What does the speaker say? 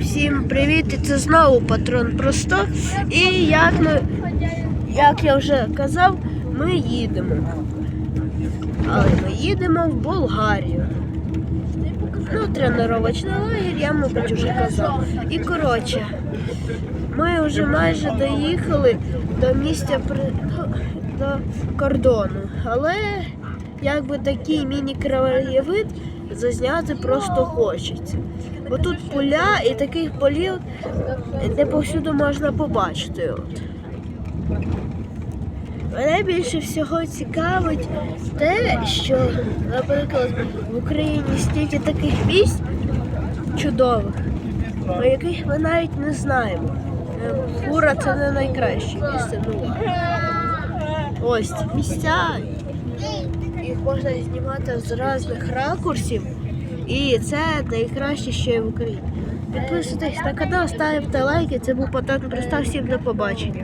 Всім привіт! І це знову патрон Просто. І як ми, як я вже казав, ми їдемо. Але ми їдемо в Болгарію. Ну, тренувачний лагерь, я, мабуть, вже казав. І коротше, ми вже майже доїхали до місця до кордону. Але якби такий міні-краєвид зазняти просто хочеться. Бо тут поля і таких полів не повсюди можна побачити. От. Мене більше всього цікавить те, що, наприклад, в Україні стільки таких місць чудових, про яких ми навіть не знаємо. Фура це не найкраще місце, ну. Ось місця. Їх можна знімати з різних ракурсів. І це найкраще, що є в Україні. Підписуйтесь на канал, ставте лайки. Це був Патон Проста. Всім до побачення.